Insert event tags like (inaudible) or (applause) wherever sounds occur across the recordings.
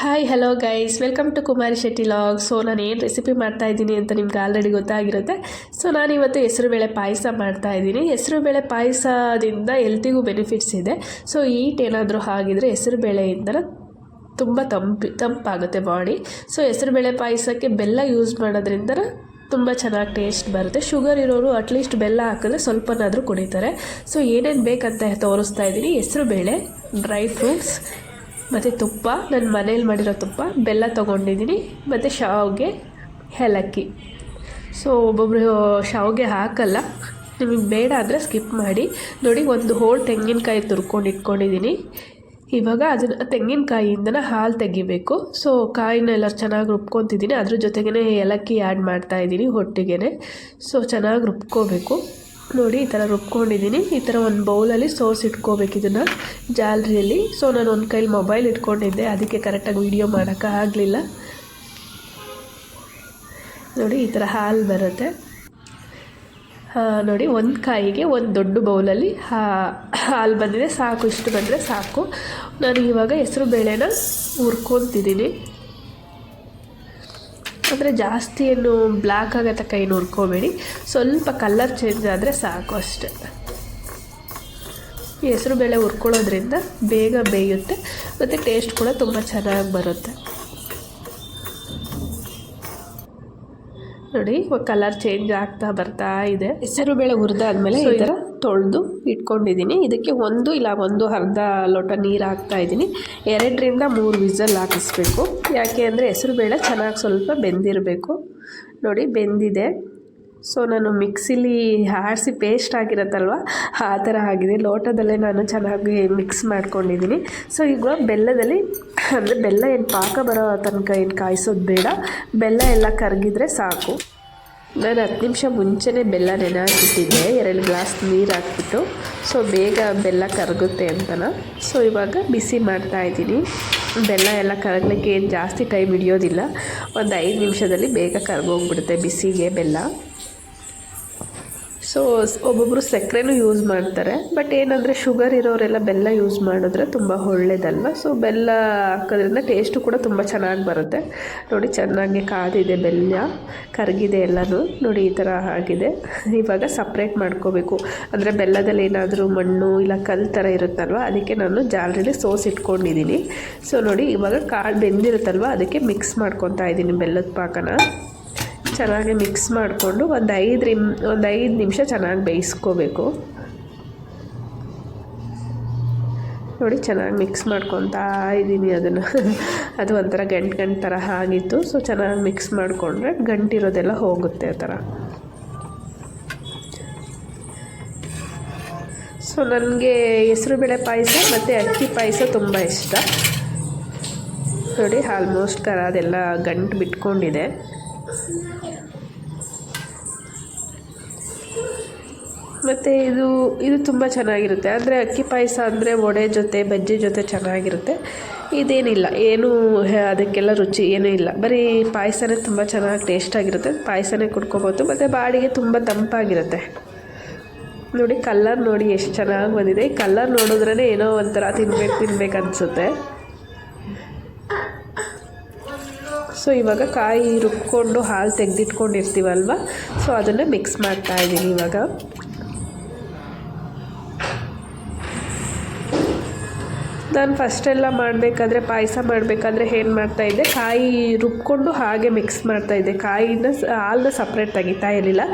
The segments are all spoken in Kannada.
Hi hello guys welcome to Kumari Shetty log so ನಾನು ಏನು ರೆಸಿಪಿ ಮಾಡ್ತಾ ಇದ್ದೀನಿ ಅಂತ ನಿಮ್ಗೆ ಆಲ್ರೆಡಿ ಗೊತ್ತಾಗಿರುತ್ತೆ. ಸೊ ನಾನು ಇವತ್ತು ಹೆಸರುಬೇಳೆ ಪಾಯಸ ಮಾಡ್ತಾ ಇದ್ದೀನಿ. ಹೆಸರುಬೇಳೆ ಪಾಯಸದಿಂದ ಹೆಲ್ತಿಗೂ ಬೆನಿಫಿಟ್ಸ್ ಇದೆ. ಸೊ ಈಟ್ ಏನಾದರೂ ಆಗಿದ್ರೆ ಹೆಸರುಬೇಳೆಯಿಂದ ತುಂಬ ತಂಪಿ, ತಂಪಾಗುತ್ತೆ ಬಾಡಿ ಸೊ ಹೆಸರುಬೇಳೆ ಪಾಯಸಕ್ಕೆ ಬೆಲ್ಲ ಯೂಸ್ ಮಾಡೋದ್ರಿಂದ ತುಂಬ ಚೆನ್ನಾಗಿ ಟೇಸ್ಟ್ ಬರುತ್ತೆ. ಶುಗರ್ ಇರೋರು ಅಟ್ಲೀಸ್ಟ್ ಬೆಲ್ಲ ಹಾಕಿದ್ರೆ ಸ್ವಲ್ಪನಾದರೂ ಕುಡಿತಾರೆ. ಸೊ ಏನೇನು ಬೇಕಂತ ತೋರಿಸ್ತಾ ಇದ್ದೀನಿ. ಹೆಸರುಬೇಳೆ ಡ್ರೈ ಫ್ರೂಟ್ಸ್ ಮತ್ತು ತುಪ್ಪ ನನ್ನ ಮನೇಲಿ ಮಾಡಿರೋ ತುಪ್ಪ, ಬೆಲ್ಲ ತೊಗೊಂಡಿದ್ದೀನಿ ಮತ್ತು ಶಾವಿಗೆ ಏಲಕ್ಕಿ. ಸೊ ಒಬ್ಬೊಬ್ಬರು ಶಾವಿಗೆ ಹಾಕಲ್ಲ, ನಿಮಗೆ ಬೇಡ ಅಂದರೆ ಸ್ಕಿಪ್ ಮಾಡಿ. ನೋಡಿ, ಒಂದು ಹೋಳು ತೆಂಗಿನಕಾಯಿ ತುರ್ಕೊಂಡು ಇಟ್ಕೊಂಡಿದ್ದೀನಿ ಇವಾಗ ಅದನ್ನು, ತೆಂಗಿನಕಾಯಿಯಿಂದನೇ ಹಾಲು ತೆಗಿಬೇಕು. ಸೊ ಕಾಯಿನೆಲ್ಲ ಚೆನ್ನಾಗಿ ರುಬ್ಕೊತಿದ್ದೀನಿ ಅದ್ರ ಜೊತೆಗೇ ಏಲಕ್ಕಿ ಆ್ಯಡ್ ಮಾಡ್ತಾಯಿದ್ದೀನಿ ಹೊಟ್ಟಿಗೆ ಸೊ ಚೆನ್ನಾಗಿ ರುಬ್ಕೋಬೇಕು. ನೋಡಿ ಈ ಥರ ರುಬ್ಕೊಂಡಿದ್ದೀನಿ. ಈ ಥರ ಒಂದು ಬೌಲಲ್ಲಿ ಸೋರ್ಸ್ ಇಟ್ಕೋಬೇಕು ಇದನ್ನು. ಜಾಲರಿಯಲ್ಲಿ ಸೊ ನಾನು ಒಂದು ಕೈಲಿ ಮೊಬೈಲ್ ಇಟ್ಕೊಂಡಿದ್ದೆ. ಅದಕ್ಕೆ ಕರೆಕ್ಟಾಗಿ ವೀಡಿಯೋ ಮಾಡೋಕ್ಕಾಗಲಿಲ್ಲ ನೋಡಿ ಈ ಥರ ಹಾಲು ಬರುತ್ತೆ. ನೋಡಿ ಒಂದು ಕಾಯಿಗೆ ಒಂದು ದೊಡ್ಡ ಬೌಲಲ್ಲಿ ಹಾಲು ಬಂದಿದೆ. ಸಾಕು, ಇಷ್ಟು ಬಂದರೆ ಸಾಕು. ನಾನು ಇವಾಗ ಹೆಸರು ಬೇಳೆನ ಹುರ್ಕೊತಿದ್ದೀನಿ. ಅಂದರೆ ಜಾಸ್ತಿ ಏನು ಬ್ಲ್ಯಾಕ್ ಆಗೋ ತನಕ ಏನು ಹುರ್ಕೋಬೇಡಿ. ಸ್ವಲ್ಪ ಕಲರ್ ಚೇಂಜ್ ಆದರೆ ಸಾಕು ಅಷ್ಟೆ. ಹೆಸರು ಬೇಳೆ ಹುರ್ಕೊಳ್ಳೋದ್ರಿಂದ ಬೇಗ ಬೇಯುತ್ತೆ, ಮತ್ತು ಟೇಸ್ಟ್ ಕೂಡ ತುಂಬ ಚೆನ್ನಾಗಿ ಬರುತ್ತೆ. ನೋಡಿ ಕಲರ್ ಚೇಂಜ್ ಆಗ್ತಾ ಬರ್ತಾ ಇದೆ. ಹೆಸರು ಬೇಳೆ ಹುರಿದಾದ್ಮೇಲೆ ಈ ಥರ ತೊಳೆದು ಇಟ್ಕೊಂಡಿದ್ದೀನಿ. ಇದಕ್ಕೆ ಒಂದು ಇಲ್ಲ ಒಂದು ಅರ್ಧ ಲೋಟ ನೀರು ಹಾಕ್ತಾ ಇದ್ದೀನಿ. ಎರಡರಿಂದ ಮೂರು ವಿಸಲ್ ಹಾಕಿಸ್ಬೇಕು. ಯಾಕೆ ಅಂದರೆ ಹೆಸರು ಬೇಳೆ ಚೆನ್ನಾಗಿ ಸ್ವಲ್ಪ ಬೆಂದಿರಬೇಕು. ನೋಡಿ ಬೆಂದಿದೆ. ಸೊ ನಾನು ಮಿಕ್ಸಿಲಿ ಆಡಿಸಿ ಪೇಸ್ಟ್ ಆಗಿರತ್ತಲ್ವ? ಆ ಥರ ಆಗಿದೆ. ಲೋಟದಲ್ಲೇ ನಾನು ಚೆನ್ನಾಗಿ ಮಿಕ್ಸ್ ಮಾಡ್ಕೊಂಡಿದ್ದೀನಿ. ಸೊ ಈಗ ಬೆಲ್ಲದಲ್ಲಿ, ಅಂದರೆ ಬೆಲ್ಲ ಏನು ಪಾಕ ಬರೋ ತನಕ ಏನು ಕಾಯಿಸೋದು ಬೇಡ. ಬೆಲ್ಲ ಎಲ್ಲ ಕರಗಿದ್ರೆ ಸಾಕು. ನಾನು ಹತ್ತು ನಿಮಿಷ ಮುಂಚೆನೇ ಬೆಲ್ಲ ನೆನೆ ಹಾಕಿಟ್ಟಿದ್ದೆ ಎರಡು ಗ್ಲಾಸ್ ನೀರು ಹಾಕ್ಬಿಟ್ಟು. ಸೊ ಬೇಗ ಬೆಲ್ಲ ಕರಗುತ್ತೆ ಅಂತನ. ಸೊ ಇವಾಗ ಬಿಸಿ ಮಾಡ್ತಾ ಇದ್ದೀನಿ. ಬೆಲ್ಲ ಎಲ್ಲ ಕರಗಲಿಕ್ಕೆ ಏನು ಜಾಸ್ತಿ ಟೈಮ್ ಹಿಡಿಯೋದಿಲ್ಲ. ಒಂದು ಐದು ನಿಮಿಷದಲ್ಲಿ ಬೇಗ ಕರಗೋಗ್ಬಿಡುತ್ತೆ ಬಿಸಿಗೆ ಬೆಲ್ಲ. ಸೊ ಒಬ್ಬೊಬ್ಬರು ಸಕ್ಕರೆನೂ ಯೂಸ್ ಮಾಡ್ತಾರೆ ಬಟ್ ಏನಂದರೆ ಶುಗರ್ ಇರೋರೆಲ್ಲ ಬೆಲ್ಲ ಯೂಸ್ ಮಾಡಿದ್ರೆ ತುಂಬ ಒಳ್ಳೇದಲ್ವ? ಸೊ ಬೆಲ್ಲ ಹಾಕೋದ್ರಿಂದ ಟೇಸ್ಟು ಕೂಡ ತುಂಬ ಚೆನ್ನಾಗಿ ಬರುತ್ತೆ. ನೋಡಿ, ಚೆನ್ನಾಗಿ ಕಾದಿದೆ ಬೆಲ್ಲ, ಕರಗಿದೆ ಎಲ್ಲನೂ. ನೋಡಿ, ಈ ಥರ ಆಗಿದೆ. ಇವಾಗ ಸಪ್ರೇಟ್ ಮಾಡ್ಕೋಬೇಕು. ಅಂದರೆ ಬೆಲ್ಲದಲ್ಲಿ ಏನಾದರೂ ಮಣ್ಣು ಇಲ್ಲ ಕಲ್ಲು ಥರ ಇರುತ್ತಲ್ವ, ಅದಕ್ಕೆ ನಾನು ಜಾಲರಿಲಿ ಸೋಸ್ ಇಟ್ಕೊಂಡಿದ್ದೀನಿ. ಸೊ ನೋಡಿ, ಇವಾಗ ಕಾಳು ಬೆಂದಿರುತ್ತಲ್ವ, ಅದಕ್ಕೆ ಮಿಕ್ಸ್ ಮಾಡ್ಕೊತಾ ಇದ್ದೀನಿ ಬೆಲ್ಲದ ಪಾಕನ. ಚೆನ್ನಾಗಿ ಮಿಕ್ಸ್ ಮಾಡಿಕೊಂಡು ಒಂದು ಐದು ನಿಮ್, ಒಂದು ಐದು ನಿಮಿಷ ಚೆನ್ನಾಗಿ ಬೇಯಿಸ್ಕೋಬೇಕು. ನೋಡಿ ಚೆನ್ನಾಗಿ ಮಿಕ್ಸ್ ಮಾಡ್ಕೊತಾ ಇದ್ದೀನಿ ಅದನ್ನು. (laughs) ಅದು ಒಂಥರ ಗಂಟು ಗಂಟು ಥರ ಆಗಿತ್ತು. ಸೊ ಚೆನ್ನಾಗಿ ಮಿಕ್ಸ್ ಮಾಡಿಕೊಂಡ್ರೆ ಗಂಟಿರೋದೆಲ್ಲ ಹೋಗುತ್ತೆ ಆ ಥರ. ಸೊ ನನಗೆ ಹೆಸರುಬೇಳೆ ಪಾಯಸ ಮತ್ತು ಅಕ್ಕಿ ಪಾಯಸ ತುಂಬ ಇಷ್ಟ. ನೋಡಿ ಆಲ್ಮೋಸ್ಟ್ ಅದೆಲ್ಲ ಗಂಟು ಬಿಟ್ಕೊಂಡಿದೆ. ಮತ್ತು ಇದು ಇದು ತುಂಬ ಚೆನ್ನಾಗಿರುತ್ತೆ. ಅಂದರೆ ಅಕ್ಕಿ ಪಾಯಸ ಅಂದರೆ ವಡೆ ಜೊತೆ, ಬಜ್ಜಿ ಜೊತೆ ಚೆನ್ನಾಗಿರುತ್ತೆ. ಇದೇನಿಲ್ಲ, ಏನೂ ಅದಕ್ಕೆಲ್ಲ ರುಚಿ ಏನೂ ಇಲ್ಲ. ಬರೀ ಪಾಯಸನೇ ತುಂಬ ಚೆನ್ನಾಗಿ ಟೇಸ್ಟಾಗಿರುತ್ತೆ ಪಾಯಸನೇ ಕುಡ್ಕೋಬೋದು. ಮತ್ತು ಬಾಡಿಗೆ ತುಂಬ ತಂಪಾಗಿರುತ್ತೆ. ನೋಡಿ ಕಲ್ಲರ್ ನೋಡಿ ಎಷ್ಟು ಚೆನ್ನಾಗಿ ಬಂದಿದೆ. ಈ ಕಲ್ಲರ್ ನೋಡಿದ್ರೇ ಏನೋ ಒಂಥರ ತಿನ್ಬೇಕು ತಿನ್ಬೇಕು ಅನಿಸುತ್ತೆ. ಸೊ ಇವಾಗ ಕಾಯಿ ರುಬ್ಕೊಂಡು ಹಾಲು ತೆಗೆದಿಟ್ಕೊಂಡಿರ್ತೀವಲ್ವ? ಸೊ ಅದನ್ನು ಮಿಕ್ಸ್ ಮಾಡ್ತಾ ಇದ್ದೀನಿ ಇವಾಗ. ನಾನು ಫಸ್ಟೆಲ್ಲ ಮಾಡಬೇಕಾದ್ರೆ ಪಾಯಸ ಮಾಡಬೇಕಾದ್ರೆ ಏನು ಮಾಡ್ತಾಯಿದ್ದೆ ಕಾಯಿ ರುಬ್ಕೊಂಡು ಹಾಗೆ ಮಿಕ್ಸ್ ಮಾಡ್ತಾಯಿದ್ದೆ ಕಾಯಿನ ಹಾಲನ್ನ ಸಪ್ರೇಟ್ ತೆಗಿತಾ ಇರಲಿಲ್ಲ.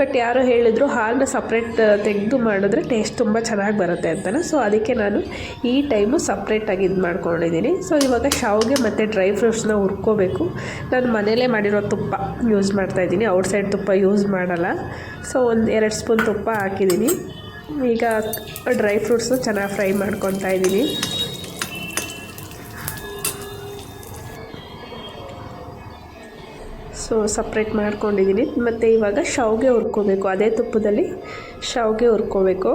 ಬಟ್ ಯಾರೋ ಹೇಳಿದ್ರು ಹಾಲನ್ನ ಸಪ್ರೇಟ್ ತೆಗೆದು ಮಾಡಿದ್ರೆ ಟೇಸ್ಟ್ ತುಂಬ ಚೆನ್ನಾಗಿ ಬರುತ್ತೆ ಅಂತಲೇ ಸೊ ಅದಕ್ಕೆ ನಾನು ಈ ಟೈಮು ಸಪ್ರೇಟಾಗಿ ಇದು ಮಾಡ್ಕೊಂಡಿದ್ದೀನಿ. ಸೊ ಇವಾಗ ಶಾವಿಗೆ ಮತ್ತು ಡ್ರೈ ಫ್ರೂಟ್ಸ್ನ ಹುರ್ಕೋಬೇಕು. ನಾನು ಮನೇಲೇ ಮಾಡಿರೋ ತುಪ್ಪ ಯೂಸ್ ಮಾಡ್ತಾಯಿದ್ದೀನಿ ಔಟ್ಸೈಡ್ ತುಪ್ಪ ಯೂಸ್ ಮಾಡಲ್ಲ. ಸೊ ಒಂದು ಎರಡು ಸ್ಪೂನ್ ತುಪ್ಪ ಹಾಕಿದ್ದೀನಿ. ಈಗ ಡ್ರೈ ಫ್ರೂಟ್ಸು ಚೆನ್ನಾಗಿ ಫ್ರೈ ಮಾಡ್ಕೊತಾ ಇದ್ದೀನಿ ಸೊ ಸಪ್ರೇಟ್ ಮಾಡ್ಕೊಂಡಿದ್ದೀನಿ ಮತ್ತು ಇವಾಗ ಶಾವಿಗೆ ಹುರ್ಕೋಬೇಕು. ಅದೇ ತುಪ್ಪದಲ್ಲಿ ಶಾವಿಗೆ ಹುರ್ಕೋಬೇಕು.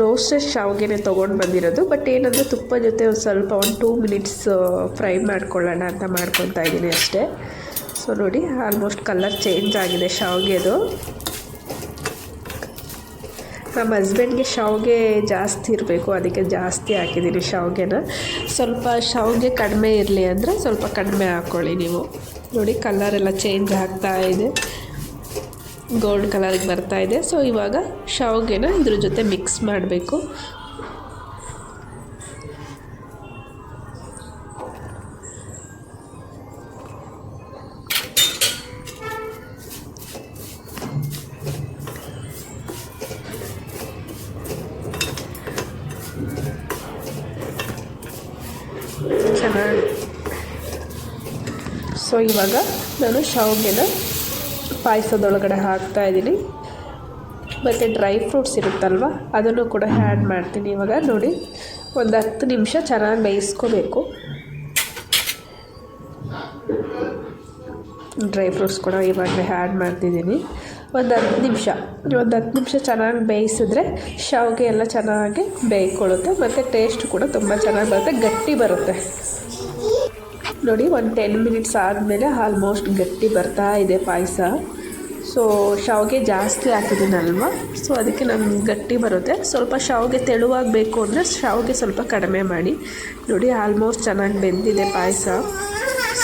ರೋಸ್ಟೆಡ್ ಶಾವಿಗೆನೇ ತೊಗೊಂಡು ಬಂದಿರೋದು. ಬಟ್ ಏನಂದರೆ ತುಪ್ಪ ಜೊತೆ ಒಂದು ಸ್ವಲ್ಪ, ಒಂದು ಟೂ ಮಿನಿಟ್ಸ್ ಫ್ರೈ ಮಾಡ್ಕೊಳ್ಳೋಣ ಅಂತ ಮಾಡ್ಕೊತಾ ಇದ್ದೀನಿ ಅಷ್ಟೇ. ಸೊ ನೋಡಿ ಆಲ್ಮೋಸ್ಟ್ ಕಲರ್ ಚೇಂಜ್ ಆಗಿದೆ ಶಾವಿಗೆದು. ನಮ್ಮ ಹಸ್ಬೆಂಡ್ಗೆ ಶಾವಿಗೆ ಜಾಸ್ತಿ ಇರಬೇಕು, ಅದಕ್ಕೆ ಜಾಸ್ತಿ ಹಾಕಿದ್ದೀನಿ ಶಾವಿಗೆನ. ಸ್ವಲ್ಪ ಶಾವಿಗೆ ಕಡಿಮೆ ಇರಲಿ ಅಂದರೆ ಸ್ವಲ್ಪ ಕಡಿಮೆ ಹಾಕ್ಕೊಳ್ಳಿ ನೀವು. ನೋಡಿ ಕಲರ್ ಎಲ್ಲ ಚೇಂಜ್ ಆಗ್ತಾ ಇದೆ. ಗೋಲ್ಡ್ ಕಲರಿಗೆ ಬರ್ತಾ ಇದೆ. ಸೊ ಇವಾಗ ಶಾವಿಗೆನ ಇದ್ರ ಜೊತೆ ಮಿಕ್ಸ್ ಮಾಡಬೇಕು. ಸೊ ಇವಾಗ ನಾನು ಶಾವಿಗೆನ ಪಾಯಸದೊಳಗಡೆ ಹಾಕ್ತಾ ಇದ್ದೀನಿ. ಮತ್ತು ಡ್ರೈ ಫ್ರೂಟ್ಸ್ ಇರುತ್ತಲ್ವ, ಅದನ್ನು ಕೂಡ ಆ್ಯಡ್ ಮಾಡ್ತೀನಿ. ಇವಾಗ ನೋಡಿ, ಒಂದು ಹತ್ತು ನಿಮಿಷ ಚೆನ್ನಾಗಿ ಬೇಯಿಸ್ಕೋಬೇಕು. ಡ್ರೈ ಫ್ರೂಟ್ಸ್ ಕೂಡ ಇವಾಗಲೇ ಆ್ಯಡ್ ಮಾಡ್ತಿದ್ದೀನಿ. ಒಂದು ಹತ್ತು ನಿಮಿಷ, ಒಂದು ಹತ್ತು ನಿಮಿಷ ಚೆನ್ನಾಗಿ ಬೇಯಿಸಿದ್ರೆ ಶಾವಿಗೆ ಎಲ್ಲ ಚೆನ್ನಾಗಿ ಬೇಯ್ಕೊಳ್ಳುತ್ತೆ. ಮತ್ತು ಟೇಸ್ಟ್ ಕೂಡ ತುಂಬ ಚೆನ್ನಾಗಿ ಬರುತ್ತೆ, ಗಟ್ಟಿ ಬರುತ್ತೆ. ನೋಡಿ, ಒಂದು ಟೆನ್ ಮಿನಿಟ್ಸ್ ಆದಮೇಲೆ ಆಲ್ಮೋಸ್ಟ್ ಗಟ್ಟಿ ಬರ್ತಾ ಇದೆ ಪಾಯಸ. ಸೊ ಶಾವಿಗೆ ಜಾಸ್ತಿ ಹಾಕಿದ್ದೀನಲ್ವ? ಸೊ ಅದಕ್ಕೆ ನಾನು ಗಟ್ಟಿ ಬರುತ್ತೆ. ಸ್ವಲ್ಪ ಶಾವಿಗೆ ತೆಳುವಾಗಬೇಕು ಅಂದರೆ ಶಾವಿಗೆ ಸ್ವಲ್ಪ ಕಡಿಮೆ ಮಾಡಿ. ನೋಡಿ ಆಲ್ಮೋಸ್ಟ್ ಚೆನ್ನಾಗಿ ಬೆಂದಿದೆ ಪಾಯಸ.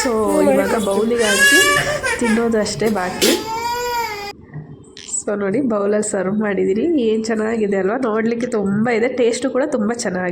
ಸೊ ಇವಾಗ ಬೌಲಿಗೆ ಹಾಕಿ ತಿನ್ನೋದಷ್ಟೇ ಬಾಕಿ. ಸೊ ನೋಡಿ, ಬೌಲಲ್ಲಿ ಸರ್ವ್ ಮಾಡಿದ್ದೀನಿ ಏನು ಚೆನ್ನಾಗಿದೆ ಅಲ್ವಾ? ನೋಡಲಿಕ್ಕೆ ತುಂಬ ಇದೆ. ಟೇಸ್ಟು ಕೂಡ ತುಂಬ ಚೆನ್ನಾಗಿದೆ.